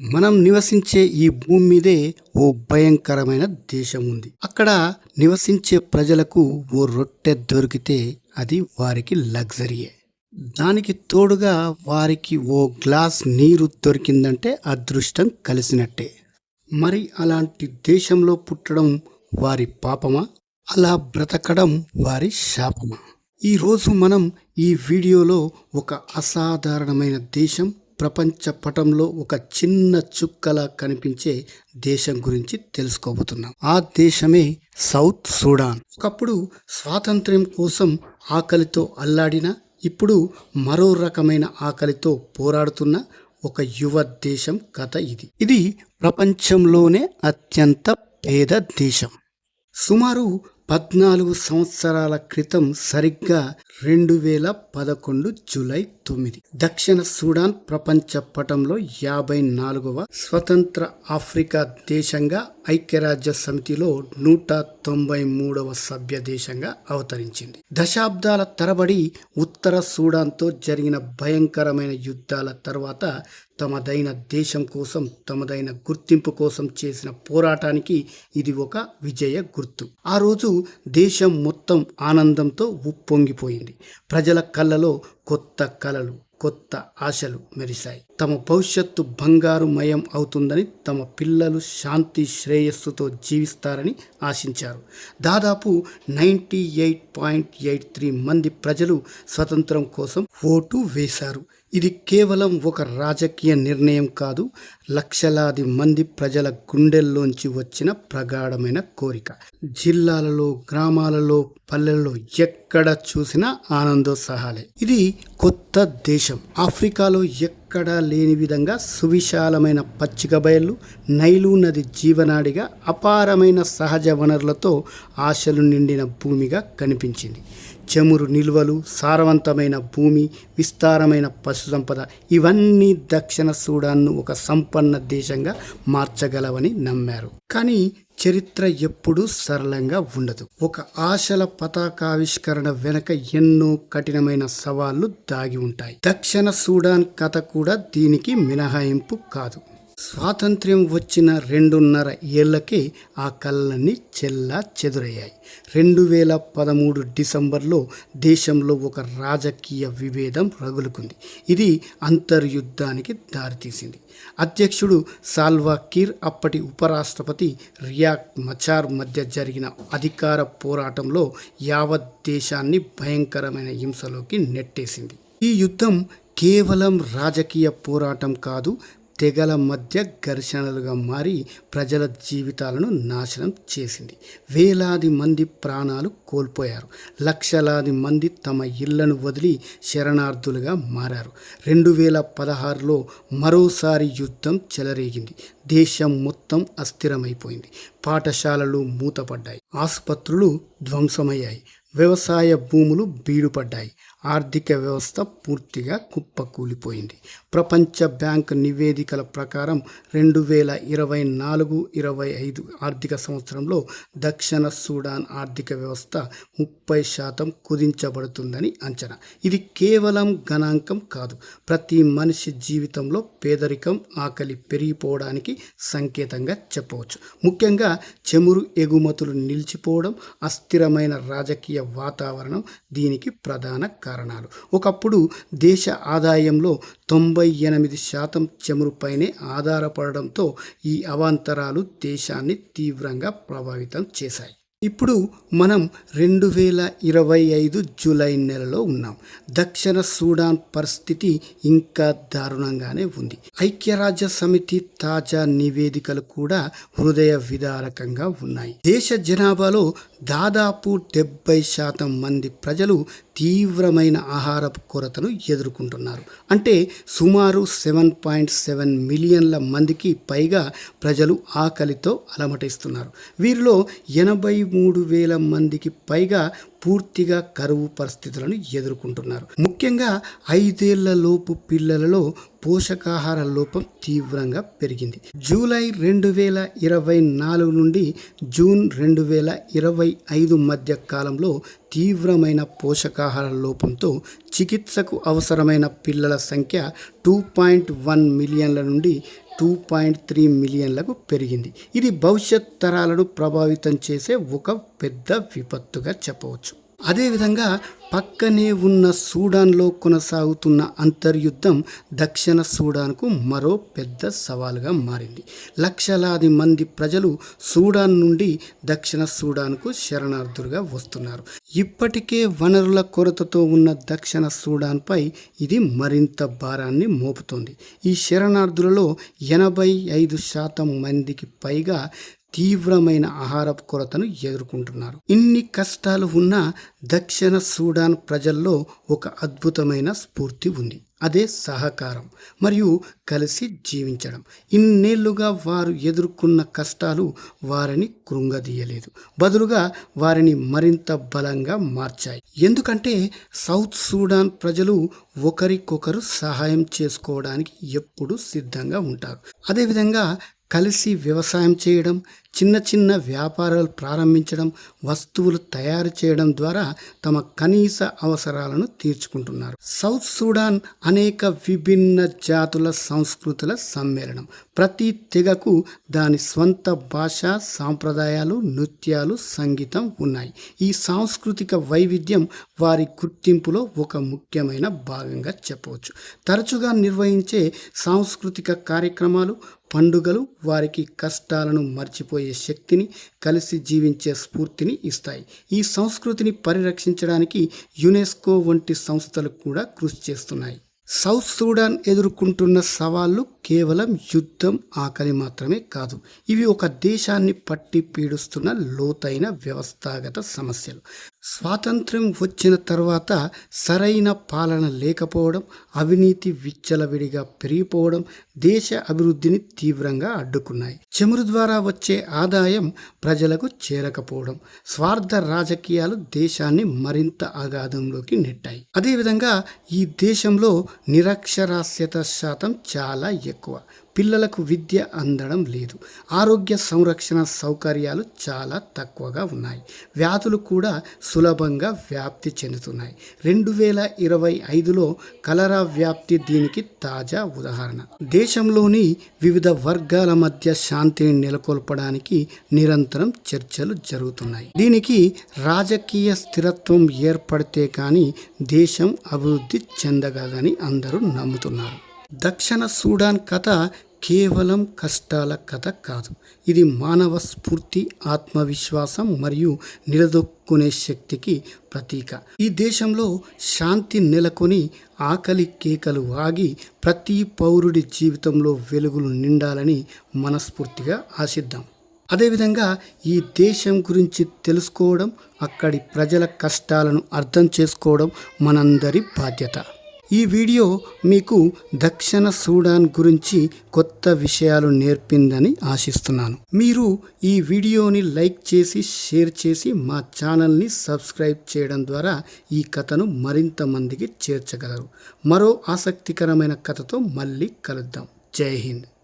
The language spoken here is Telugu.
మనం నివసించే ఈ భూమి మీదే ఓ భయంకరమైన దేశం ఉంది. అక్కడ నివసించే ప్రజలకు ఓ రొట్టె దొరికితే అది వారికి లగ్జరీయే. దానికి తోడుగా వారికి ఓ గ్లాస్ నీరు దొరికిందంటే అదృష్టం కలిసినట్టే. మరి అలాంటి దేశంలో పుట్టడం వారి పాపమా? అలా బ్రతకడం వారి శాపమా? ఈరోజు మనం ఈ వీడియోలో ఒక అసాధారణమైన దేశం ప్రపంచ పటంలో ఒక చిన్న చుక్కలా కనిపించే దేశం గురించి తెలుసుకోబోతున్నాం. ఆ దేశమే సౌత్ సూడాన్. ఒకప్పుడు స్వాతంత్ర్యం కోసం ఆకలితో అల్లాడిన ఇప్పుడు మరో రకమైన ఆకలితో పోరాడుతున్న ఒక యువ దేశం కథ ఇది. ఇది ప్రపంచంలోనే అత్యంత పేద దేశం. సుమారు పద్నాలుగు సంవత్సరాల క్రితం సరిగ్గా రెండు వేల పదకొండు జూలై తొమ్మిది. దక్షిణ సూడాన్ ప్రపంచ పటంలో యాభై నాలుగవ స్వతంత్ర ఆఫ్రికా దేశంగా ఐక్యరాజ్య సమితిలో నూట తొంభై మూడవ సభ్య దేశంగా అవతరించింది. దశాబ్దాల తరబడి ఉత్తర సూడాన్తో జరిగిన భయంకరమైన యుద్ధాల తర్వాత తమదైన దేశం కోసం తమదైన గుర్తింపు కోసం చేసిన పోరాటానికి ఇది ఒక విజయ గుర్తు. ఆ రోజు దేశం మొత్తం ఆనందంతో ఉప్పొంగిపోయింది. ప్రజల కళ్ళలో కొత్త కలలు కొత్త ఆశలు మెరిశాయి. తమ భవిష్యత్తు బంగారుమయం అవుతుందని తమ పిల్లలు శాంతి శ్రేయస్సుతో జీవిస్తారని ఆశించారు. దాదాపు ninety eight point eight three మంది ప్రజలు స్వతంత్రం కోసం ఓటు వేశారు. ఇది కేవలం ఒక రాజకీయ నిర్ణయం కాదు లక్షలాది మంది ప్రజల గుండెల్లోంచి వచ్చిన ప్రగాఢమైన కోరిక. జిల్లాలలో గ్రామాలలో పల్లెల్లో ఎక్కడ చూసినా ఆనందోత్సాహాలే. ఇది కొత్త దేశం. ఆఫ్రికాలో ఎక్కడ లేని విధంగా సువిశాలమైన పచ్చిక బయళ్ళు నైలు నది జీవనాడిగా అపారమైన సహజ వనరులతో ఆశలు నిండిన భూమిగా కనిపించింది. చమురు నిల్వలు సారవంతమైన భూమి విస్తారమైన పశుసంపద ఇవన్నీ దక్షిణ సూడాన్ను ఒక సంపన్న దేశంగా మార్చగలవని నమ్మారు. కానీ చరిత్ర ఎప్పుడూ సరళంగా ఉండదు. ఒక ఆశల పతాకావిష్కరణ వెనక ఎన్నో కఠినమైన సవాళ్ళు దాగి ఉంటాయి. దక్షిణ సూడాన్ కథ కూడా దీనికి మినహాయింపు కాదు. స్వాతంత్ర్యం వచ్చిన రెండున్నర ఏళ్ళకే ఆ కళ్ళన్నీ చెల్లా చెదురయ్యాయి. రెండు వేల పదమూడు డిసెంబర్లో దేశంలో ఒక రాజకీయ విభేదం రగులుకుంది. ఇది అంతర్యుద్ధానికి దారితీసింది. అధ్యక్షుడు సాల్వా కీర్ అప్పటి ఉపరాష్ట్రపతి రియాక్ మచార్ మధ్య జరిగిన అధికార పోరాటంలో యావత్ దేశాన్ని భయంకరమైన హింసలోకి నెట్టేసింది. ఈ యుద్ధం కేవలం రాజకీయ పోరాటం కాదు తెగల మధ్య ఘర్షణలుగా మారి ప్రజల జీవితాలను నాశనం చేసింది. వేలాది మంది ప్రాణాలు కోల్పోయారు. లక్షలాది మంది తమ ఇళ్ళను వదిలి శరణార్థులుగా మారారు. రెండు వేల పదహారులో మరోసారి యుద్ధం చెలరేగింది. దేశం మొత్తం అస్థిరమైపోయింది. పాఠశాలలు మూతపడ్డాయి. ఆసుపత్రులు ధ్వంసమయ్యాయి. వ్యవసాయ భూములు బీడుపడ్డాయి. ఆర్థిక వ్యవస్థ పూర్తిగా కుప్పకూలిపోయింది. ప్రపంచ బ్యాంక్ నివేదికల ప్రకారం రెండు వేల ఇరవై నాలుగు ఇరవై ఐదు ఆర్థిక సంవత్సరంలో దక్షిణ సూడాన్ ఆర్థిక వ్యవస్థ ముప్పై శాతం కుదించబడుతుందని అంచనా. ఇది కేవలం గణాంకం కాదు ప్రతి మనిషి జీవితంలో పేదరికం ఆకలి పెరిగిపోవడానికి సంకేతంగా చెప్పవచ్చు. ముఖ్యంగా చమురు ఎగుమతులు నిలిచిపోవడం అస్థిరమైన రాజకీయ వాతావరణం దీనికి ప్రధాన కారణాలు. ఒకప్పుడు దేశ ఆదాయంలో తొంభై ఎనిమిది శాతం చమురుపైనే ఆధారపడడంతో ఈ అవాంతరాలు దేశాన్ని తీవ్రంగా ప్రభావితం చేశాయి. ఇప్పుడు మనం రెండు వేల ఇరవై ఐదు జూలై నెలలో ఉన్నాం. దక్షిణ సూడాన్ పరిస్థితి ఇంకా దారుణంగానే ఉంది. ఐక్యరాజ్య సమితి తాజా నివేదికలు కూడా హృదయ విదారకంగా ఉన్నాయి. దేశ జనాభాలో దాదాపు డెబ్బై శాతం మంది ప్రజలు తీవ్రమైన ఆహారపు కొరతను ఎదుర్కొంటున్నారు. అంటే సుమారు సెవెన్ పాయింట్ సెవెన్ మిలియన్ల మందికి పైగా ప్రజలు ఆకలితో అలమటిస్తున్నారు. వీరిలో ఎనభై మూడు వేల మందికి పైగా పూర్తిగా కరువు పరిస్థితులను ఎదుర్కొంటున్నారు. ముఖ్యంగా ఐదేళ్ళ లోపు పిల్లలలో పోషకాహార లోపం తీవ్రంగా పెరిగింది. జూలై రెండు వేల ఇరవై నాలుగు నుండి జూన్ రెండు వేల ఇరవై ఐదు మధ్య కాలంలో తీవ్రమైన పోషకాహార లోపంతో చికిత్సకు అవసరమైన పిల్లల సంఖ్య టూ పాయింట్ వన్ మిలియన్ల నుండి టూ పాయింట్ త్రీ మిలియన్లకు పెరిగింది. ఇది భవిష్యత్ తరాలను ప్రభావితం చేసే ఒక పెద్ద విపత్తుగా చెప్పవచ్చు. అదేవిధంగా పక్కనే ఉన్న సూడాన్లో కొనసాగుతున్న అంతర్యుద్ధం దక్షిణ సూడాన్కు మరో పెద్ద సవాలుగా మారింది. లక్షలాది మంది ప్రజలు సూడాన్ నుండి దక్షిణ సూడాన్కు శరణార్థులుగా వస్తున్నారు. ఇప్పటికే వనరుల కొరతతో ఉన్న దక్షిణ సూడాన్పై ఇది మరింత భారాన్ని మోపుతోంది. ఈ శరణార్థులలో ఎనభై ఐదు శాతం మందికి పైగా తీవ్రమైన ఆహార కొరతను ఎదుర్కొంటున్నారు. ఇన్ని కష్టాలు ఉన్న దక్షిణ సూడాన్ ప్రజల్లో ఒక అద్భుతమైన స్ఫూర్తి ఉంది. అదే సహకారం మరియు కలిసి జీవించడం. ఇన్నేళ్ళుగా వారు ఎదుర్కొన్న కష్టాలు వారిని కృంగదీయలేదు. బదులుగా వారిని మరింత బలంగా మార్చాయి. ఎందుకంటే సౌత్ సూడాన్ ప్రజలు ఒకరికొకరు సహాయం చేసుకోవడానికి ఎప్పుడూ సిద్ధంగా ఉంటారు. అదేవిధంగా కలిసి వ్యవసాయం చేయడం చిన్న చిన్న వ్యాపారాలు ప్రారంభించడం వస్తువులు తయారు చేయడం ద్వారా తమ కనీస అవసరాలను తీర్చుకుంటున్నారు. సౌత్ సూడాన్ అనేక విభిన్న జాతుల సంస్కృతుల సమ్మేళనం. ప్రతి తెగకు దాని స్వంత భాష సాంప్రదాయాలు నృత్యాలు సంగీతం ఉన్నాయి. ఈ సాంస్కృతిక వైవిధ్యం వారి గుర్తింపులో ఒక ముఖ్యమైన భాగంగా చెప్పవచ్చు. తరచుగా నిర్వహించే సాంస్కృతిక కార్యక్రమాలు పండుగలు వారికి కష్టాలను మర్చిపోయే శక్తిని కలిసి జీవించే స్ఫూర్తిని ఇస్తాయి. ఈ సంస్కృతిని పరిరక్షించడానికి యునెస్కో వంటి సంస్థలు కూడా కృషి చేస్తున్నాయి. సౌత్ సూడాన్ ఎదుర్కొంటున్న సవాళ్ళు కేవలం యుద్ధం ఆకలి మాత్రమే కాదు. ఇవి ఒక దేశాన్ని పట్టి పీడుస్తున్న లోతైన వ్యవస్థాగత సమస్యలు. స్వాతంత్ర్యం వచ్చిన తర్వాత సరైన పాలన లేకపోవడం అవినీతి విచ్చలవిడిగా పెరిగిపోవడం దేశ అభివృద్ధిని తీవ్రంగా అడ్డుకున్నాయి. చమురు ద్వారా వచ్చే ఆదాయం ప్రజలకు చేరకపోవడం స్వార్థ రాజకీయాలు దేశాన్ని మరింత అగాధంలోకి నెట్టాయి. అదేవిధంగా ఈ దేశంలో నిరక్షరాస్యత శాతం చాలా ఎక్కువ. పిల్లలకు విద్య అందడం లేదు. ఆరోగ్య సంరక్షణ సౌకర్యాలు చాలా తక్కువగా ఉన్నాయి. వ్యాధులు కూడా సులభంగా వ్యాప్తి చెందుతున్నాయి. రెండు వేల ఇరవై ఐదులో కలరా వ్యాప్తి దీనికి తాజా ఉదాహరణ. దేశంలోని వివిధ వర్గాల మధ్య శాంతిని నెలకొల్పడానికి నిరంతరం చర్చలు జరుగుతున్నాయి. దీనికి రాజకీయ స్థిరత్వం ఏర్పడితే కానీ దేశం అభివృద్ధి చెందగలని అందరూ నమ్ముతున్నారు. దక్షిణ సూడాన్ కథ కేవలం కష్టాల కథ కాదు. ఇది మానవ స్ఫూర్తి ఆత్మవిశ్వాసం మరియు నిలదొక్కునే శక్తికి ప్రతీక. ఈ దేశంలో శాంతి నెలకొని ఆకలి కేకలు ఆగి ప్రతి పౌరుడి జీవితంలో వెలుగులు నిండాలని మనస్ఫూర్తిగా ఆశిద్దాం. అదేవిధంగా ఈ దేశం గురించి తెలుసుకోవడం అక్కడి ప్రజల కష్టాలను అర్థం చేసుకోవడం మనందరి బాధ్యత. ఈ వీడియో మీకు దక్షిణ సూడాన్ గురించి కొత్త విషయాలు నేర్పిందని ఆశిస్తున్నాను. మీరు ఈ వీడియోని లైక్ చేసి షేర్ చేసి మా ఛానల్ని సబ్స్క్రైబ్ చేయడం ద్వారా ఈ కథను మరింత మందికి చేర్చగలరు. మరో ఆసక్తికరమైన కథతో మళ్ళీ కలుద్దాం. జై హింద్.